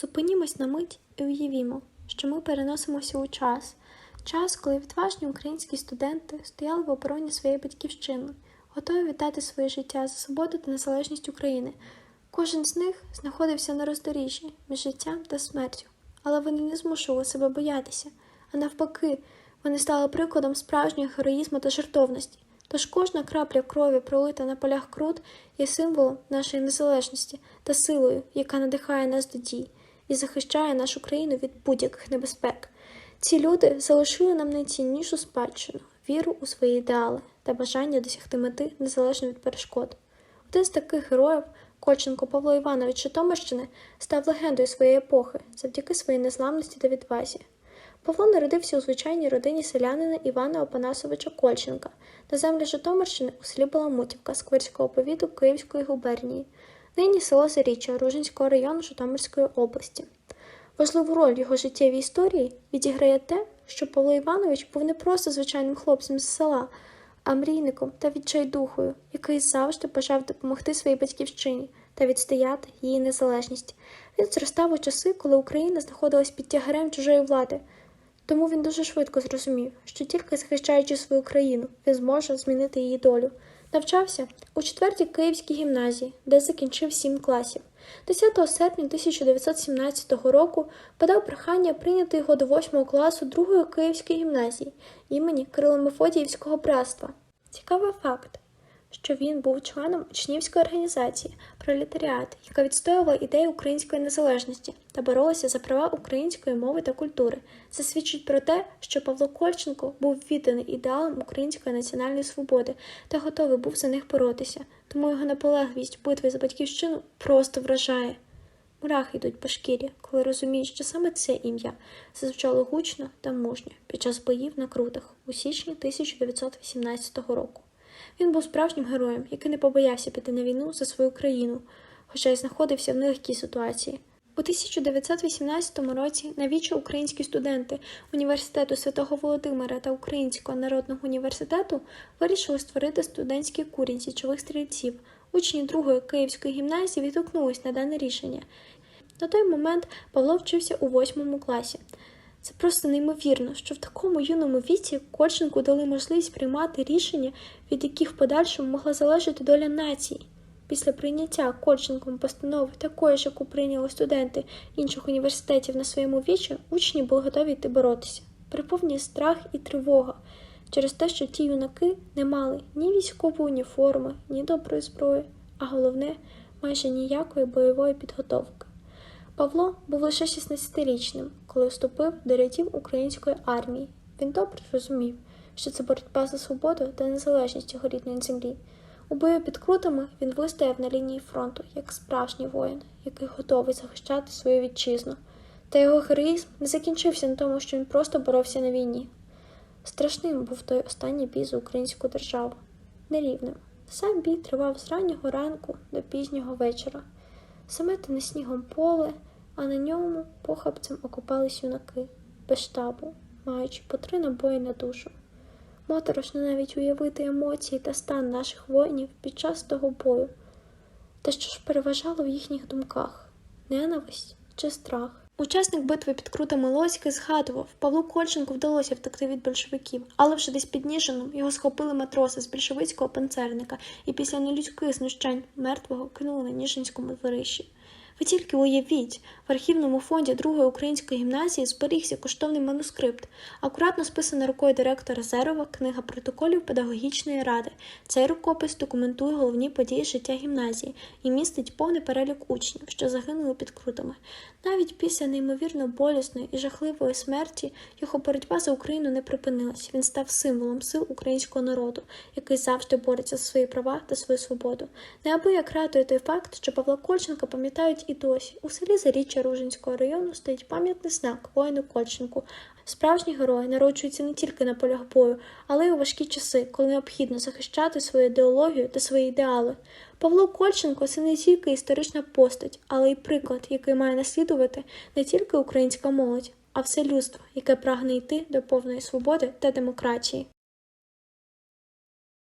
Зупинімось на мить і уявімо, що ми переносимося у час. Час, коли відважні українські студенти стояли в обороні своєї батьківщини, готові віддати своє життя за свободу та незалежність України. Кожен з них знаходився на роздоріжжі між життям та смертю, але вони не змушували себе боятися, а навпаки, вони стали прикладом справжнього героїзму та жертовності. Тож кожна крапля крові, пролита на полях крут, є символом нашої незалежності та силою, яка надихає нас до дій і захищає нашу країну від будь-яких небезпек. Ці люди залишили нам найціннішу спадщину, віру у свої ідеали та бажання досягти мети незалежно від перешкод. Один з таких героїв, Кольченко Павло Іванович Житомирщини, став легендою своєї епохи завдяки своїй незламності та відвазі. Павло народився у звичайній родині селянина Івана Опанасовича Кольченка на землі Житомирщини у селі Баламутівка Сквирського повіту Київської губернії, нині село Заріччя Ружинського району Житомирської області. Важливу роль його життєвій історії відіграє те, що Павло Іванович був не просто звичайним хлопцем з села, а мрійником та відчайдухою, який завжди бажав допомогти своїй батьківщині та відстояти її незалежність. Він зростав у часи, коли Україна знаходилась під тягарем чужої влади. Тому він дуже швидко зрозумів, що тільки захищаючи свою країну, він зможе змінити її долю. Навчався у 4-й Київській гімназії, де закінчив 7 класів. 10 серпня 1917 року подав прохання прийняти його до 8 класу 2-ї Київської гімназії імені Кирило-Мефодіївського братства. Цікавий факт, що він був членом учнівської організації Пролетаріат, яка відстоювала ідеї української незалежності та боролася за права української мови та культури. Це свідчить про те, що Павло Кольченко був відданий ідеалам української національної свободи та готовий був за них боротися. Тому його наполегливість в битві за батьківщину просто вражає. Мурахи йдуть по шкірі, коли розуміють, що саме це ім'я зазвучало гучно та мужньо під час боїв на крутах у січні 1918 року. Він був справжнім героєм, який не побоявся піти на війну за свою країну, хоча й знаходився в нелегкій ситуації. У 1918 році навічі українські студенти університету Святого Володимира та Українського народного університету вирішили створити студентський курінь січових стрільців. Учні другої Київської гімназії відгукнулись на дане рішення. На той момент Павло вчився у восьмому класі. Це просто неймовірно, що в такому юному віці Кольченку дали можливість приймати рішення, від яких в подальшому могла залежати доля нації. Після прийняття Кольченком постанови такої ж, яку прийняли студенти інших університетів на своєму вічі, учні були готові йти боротися. Приповнює страх і тривога через те, що ті юнаки не мали ні військової уніформи, ні доброї зброї, а головне, майже ніякої бойової підготовки. Павло був лише 16-річним, коли вступив до рядів української армії. Він добре розумів, що це боротьба за свободу та незалежність його рідної землі. У бою під крутами він вистояв на лінії фронту як справжній воїн, який готовий захищати свою вітчизну. Та його героїзм не закінчився на тому, що він просто боровся на війні. Страшним був той останній бій за українську державу, нерівним. Сам бій тривав з раннього ранку до пізнього вечора. Самете снігом поле, а на ньому похабцем окопались юнаки, без штабу, маючи по три набої на душу. Моторошно навіть уявити емоції та стан наших воїнів під час того бою. Та що ж переважало в їхніх думках ненависть чи страх? Учасник битви під крутами Лоськи згадував, Павлу Кольченку вдалося втекти від большевиків, але вже десь під Ніжином його схопили матроси з більшовицького панцерника і після нелюдських знущань мертвого кинули на Ніжинському дворищі. Ви тільки уявіть, в архівному фонді другої української гімназії зберігся коштовний манускрипт, акуратно списана рукою директора Зерова книга протоколів педагогічної ради. Цей рукопис документує головні події життя гімназії і містить повний перелік учнів, що загинули під крутами. Навіть після неймовірно болісної і жахливої смерті його боротьба за Україну не припинилась. Він став символом сил українського народу, який завжди бореться за свої права та свою свободу. Неабияк радує той факт, що Павла Кольченка пам'ятають і досі. У селі Заріччя Ружинського району стоїть пам'ятний знак воїну Кольченку. Справжні герої народжуються не тільки на полях бою, але й у важкі часи, коли необхідно захищати свою ідеологію та свої ідеали. Павло Кольченко це не тільки історична постать, але й приклад, який має наслідувати не тільки українська молодь, а все людство, яке прагне йти до повної свободи та демократії.